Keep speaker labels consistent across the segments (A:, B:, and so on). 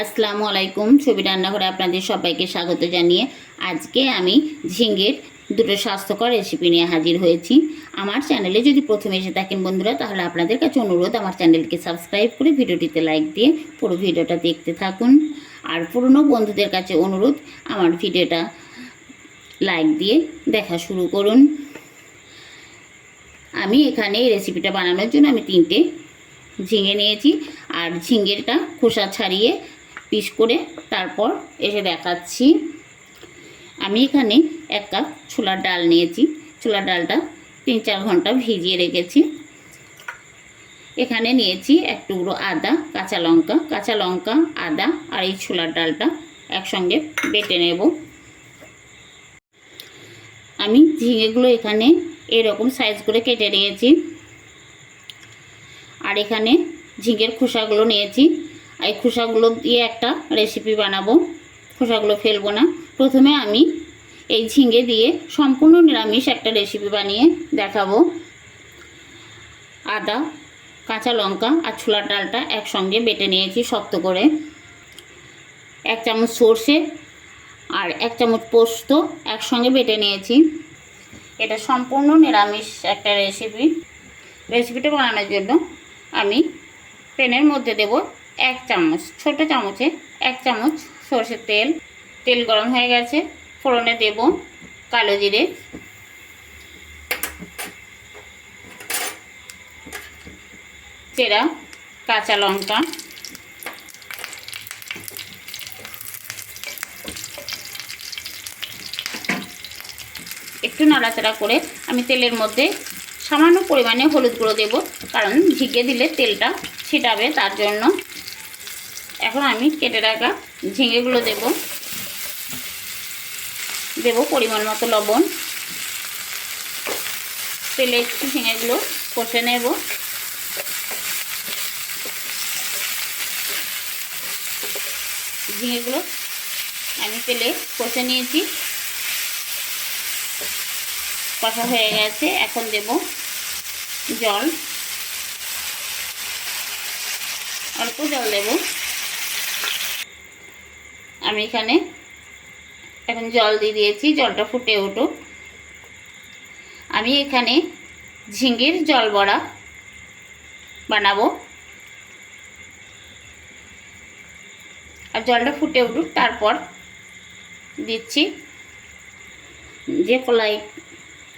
A: আসসালামু আলাইকুম। ছবি রান্নাঘরে আপনাদের সবাইকে স্বাগত জানিয়ে আজকে আমি ঝিঙ্গের দুটো স্বাস্থ্যকর রেসিপি নিয়ে হাজির হয়েছি। আমার চ্যানেলে যদি প্রথমে এসে থাকেন বন্ধুরা, তাহলে আপনাদের কাছে অনুরোধ, আমার চ্যানেলকে সাবস্ক্রাইব করে ভিডিওটিতে লাইক দিয়ে পুরো ভিডিওটা দেখতে থাকুন। আর পুরনো বন্ধুদের কাছে অনুরোধ, আমার ভিডিওটা লাইক দিয়ে দেখা শুরু করুন। আমি এখানে এই রেসিপিটা বানানোর জন্য আমি তিনটে ঝিঙে নিয়েছি। আর ঝিঙেটা খোসা ছাড়িয়ে পিস করে তারপর এসে দেখাচ্ছি। আমি এখানে এক কাপ ছোলার ডাল নিয়েছি। ছোলার ডালটা তিন চার ঘণ্টা ভিজিয়ে রেখেছি। এখানে নিয়েছি এক টুকরো আদা, কাঁচা লঙ্কা। কাঁচা লঙ্কা, আদা আর এই ছোলার ডালটা একসঙ্গে বেটে নেব। আমি ঝিঙেগুলো এখানে এরকম সাইজ করে কেটে নিয়েছি। আর এখানে ঝিঙের খোসাগুলো নিয়েছি। এই খোসাগুলো দিয়ে একটা রেসিপি বানাবো। খোসাগুলো ফেলব না। প্রথমে আমি এই ঝিঙে দিয়ে সম্পূর্ণ নিরামিষ একটা রেসিপি বানিয়ে দেখাবো। আদা, কাঁচা লঙ্কা আর ছোলার ডালটা একসঙ্গে বেটে নিয়েছি শক্ত করে। এক চামচ সর্ষে আর এক চামচ পোস্ত একসঙ্গে বেটে নিয়েছি। এটা সম্পূর্ণ নিরামিষ একটা রেসিপি রেসিপিটা বানানোর জন্য আমি প্যানের মধ্যে দেব এক চামচ, ছোট চামচে এক চামচ সর্ষের তেল। তেল গরম হয়ে গেছে, ফোড়নে দেব কালো জিরে। চেরা কাঁচা লঙ্কা। একটু নাড়াচাড়া করে আমি তেলের মধ্যে সামান্য পরিমাণে হলুদ গুঁড়ো দেবো, কারণ ঝিঁকে দিলে তেলটা ছিটাবে তার জন্য। এখন আমি কেটে রাখা ঝিঙেগুলো দেব। দেব পরিমাণ মতো লবণ। তেলে একটু ঝিঙেগুলো কষে নেব। ঝিঙেগুলো আমি তেলে কষে নিয়েছি। কষা হয়ে গেছে, এখন দেব জল। অল্প জল দেব। আমি এখানে এখন জল দিয়ে দিয়েছি, জলটা ফুটে উঠুক। আমি এখানে ঝিঙ্গের জল বড়া বানাবো। আর জলটা ফুটে উঠুক, তারপর দিচ্ছি যে কলাই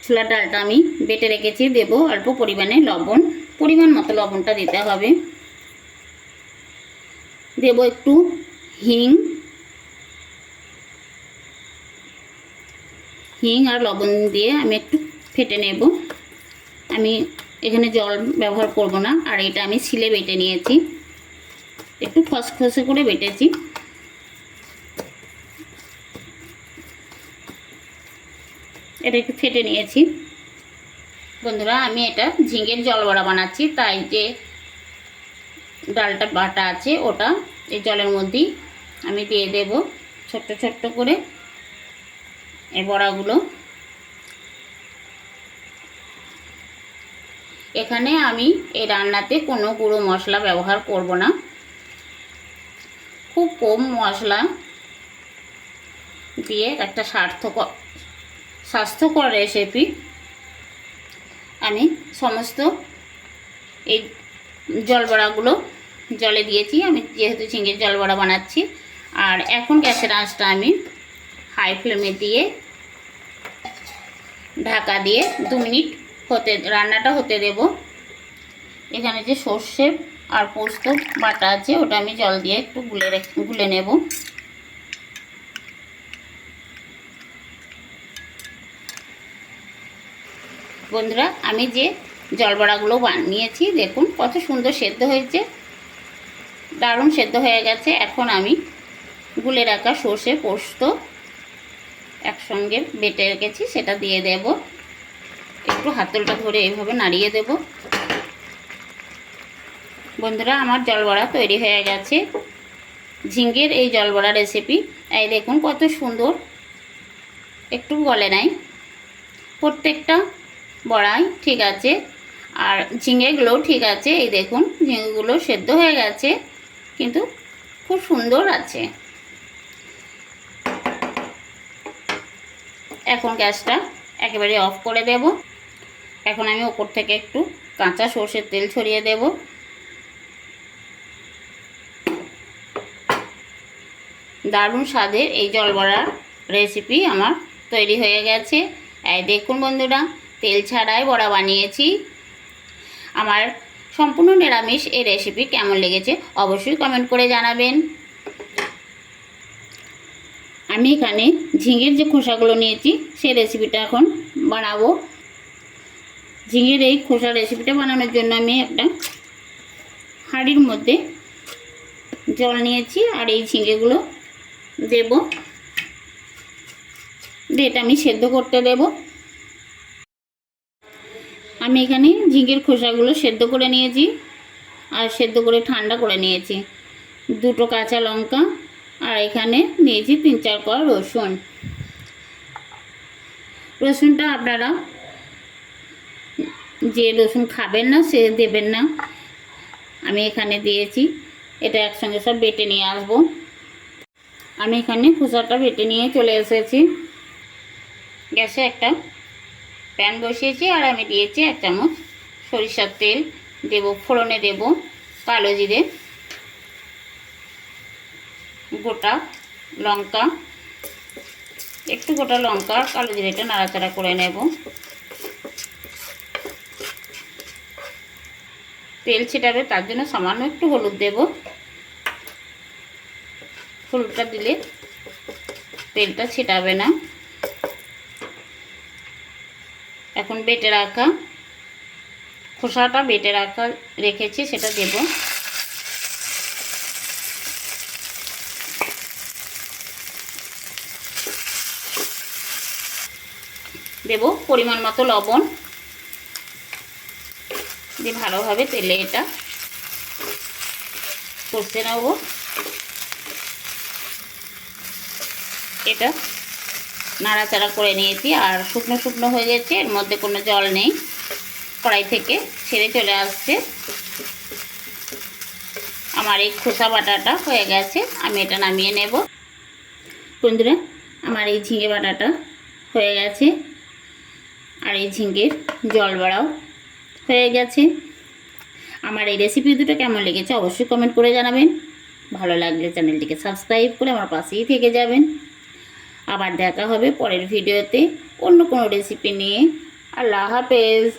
A: ছোলার ডালটা আমি বেটে রেখেছি, দেব অল্প পরিমাণে লবণ। পরিমাণ মতো লবণটা দিতে হবে। দেব একটু হিং হিং আর লবণ দিয়ে আমি একটু ফেটে নেব। আমি এখানে জল ব্যবহার করব না, আর এটা আমি ছিলে বেটে নিয়েছি। একটু খসখসে করে বেটেছি। এটা একটু ফেটে নিয়েছি। বন্ধুরা, আমি এটা ঝিঙের জল বড়া বানাচ্ছি, তাই যে ডালটা বাটা আছে, ওটা এই জলের মধ্যেই আমি দিয়ে দেব। ছোট্ট ছোট্ট করে এই বড়াগুলো। এখানে আমি এই রান্নাতে কোনো গুঁড়ো মশলা ব্যবহার করব না। খুব কম মশলা দিয়ে একটা সার্থকর স্বাস্থ্যকর রেসিপি আমি সমস্ত এই জলবড়াগুলো জলে দিয়েছি। আমি যেহেতু ঝিঙের জলবড়া বানাচ্ছি। আর এখন গ্যাসের আঁচটা আমি হাই ফ্লেমে দিয়ে ঢাকা দিয়ে দু মিনিট হতে, রান্নাটা হতে দেব। এখানে যে সর্ষে আর পোস্ত বাটা আছে, ওটা আমি জল দিয়ে একটু গুলে গুলে নেব। বন্ধুরা, আমি যে জলবড়াগুলো বানিয়েছি, দেখুন কত সুন্দর সেদ্ধ হয়েছে। দারুণ সেদ্ধ হয়ে গেছে। এখন আমি গুলে রাখা সর্ষে, পোস্ত একসঙ্গে বেটে রেখেছি, সেটা দিয়ে দেব। একটু হাতলটা ধরে এইভাবে নাড়িয়ে দেব। বন্ধুরা, আমার জলবড়া তৈরি হয়ে গেছে। ঝিঙ্গের এই জলবড়া রেসিপি এই দেখুন কত সুন্দর। একটু গলে নাই। প্রত্যেকটা বড়াই ঠিক আছে, আর ঝিঙেগুলোও ঠিক আছে। এই দেখুন ঝিঙেগুলো সেদ্ধ হয়ে গেছে, কিন্তু খুব সুন্দর আছে। এখন গ্যাসটা একেবারে অফ করে দেব। এখন আমি ওপর থেকে একটু কাঁচা সর্ষের তেল ছড়িয়ে দেব। দারুণ স্বাদের এই জলবড়ার রেসিপি আমার তৈরি হয়ে গেছে। এই দেখুন বন্ধুরা, তেল ছাড়াই বড়া বানিয়েছি। আমার সম্পূর্ণ নিরামিষ এই রেসিপি কেমন লেগেছে অবশ্যই কমেন্ট করে জানাবেন। আমি এখানে ঝিঙের যে খোসাগুলো নিয়েছি, সেই রেসিপিটা এখন বানাবো। ঝিঙের এই খোসা রেসিপিটা বানানোর জন্য আমি একটা হাঁড়ির মধ্যে জল নিয়েছি আর এই ঝিঙেগুলো দেব। দিয়ে এটা আমি সেদ্ধ করতে দেব। আমি এখানে ঝিঙের খোসাগুলো সেদ্ধ করে নিয়েছি আর সেদ্ধ করে ঠান্ডা করে নিয়েছি। দুটো কাঁচা লঙ্কা আর এখানে নিয়েছি তিন চার কোয়া রসুন। রসুনটা আপনারা যে রসুন খাবেন না, সে দেবেন না। আমি এখানে দিয়েছি, এটা একসঙ্গে সব বেটে নিয়ে আসব। আমি এখানে খোসাটা বেটে নিয়ে চলে এসেছি। গ্যাসে একটা প্যান বসিয়েছি, আর আমি দিয়েছি এক চামচ সরিষার তেল। দেব ফোড়নে দেব কালো জিরে। গোটা লঙ্কা, একটু গোটা লঙ্কা কালো জিরেটা নাড়াচাড়া করে নেব। তেল ছিটাবে, তার জন্য সামান্য একটু হলুদ দেব। হলুদটা দিলে তেলটা ছিটাবে না। এখন বেটে রাখা খোসাটা বেটে রাখা রেখেছি, সেটা দেব। দেব পরিমাণ মতো লবণ দিয়ে ভালোভাবে তেলে এটা কষতে নেব। এটা নাড়াচাড়া করে নিয়েছি আর শুকনো শুকনো হয়ে গেছে, এর মধ্যে কোনো জল নেই। কড়াই থেকে ছেড়ে চলে আসছে। আমার এই খোসা বাটাটা হয়ে গেছে, আমি এটা নামিয়ে নেব। বন্ধুরা, আমার এই ঝিঙে বাটাটা হয়ে গেছে। আর এই ঝিঙ্গের জল বাড়াও। হয়ে গেছে। আমার এই রেসিপি দুটো কেমন লেগেছে অবশ্যই কমেন্ট করে জানাবেন। ভালো লাগলে চ্যানেলটিকে সাবস্ক্রাইব করে আমার পাশেই থেকে যাবেন। আবার দেখা হবে পরের ভিডিওতে অন্য কোনো রেসিপি নিয়ে। আল্লাহ হাফেজ।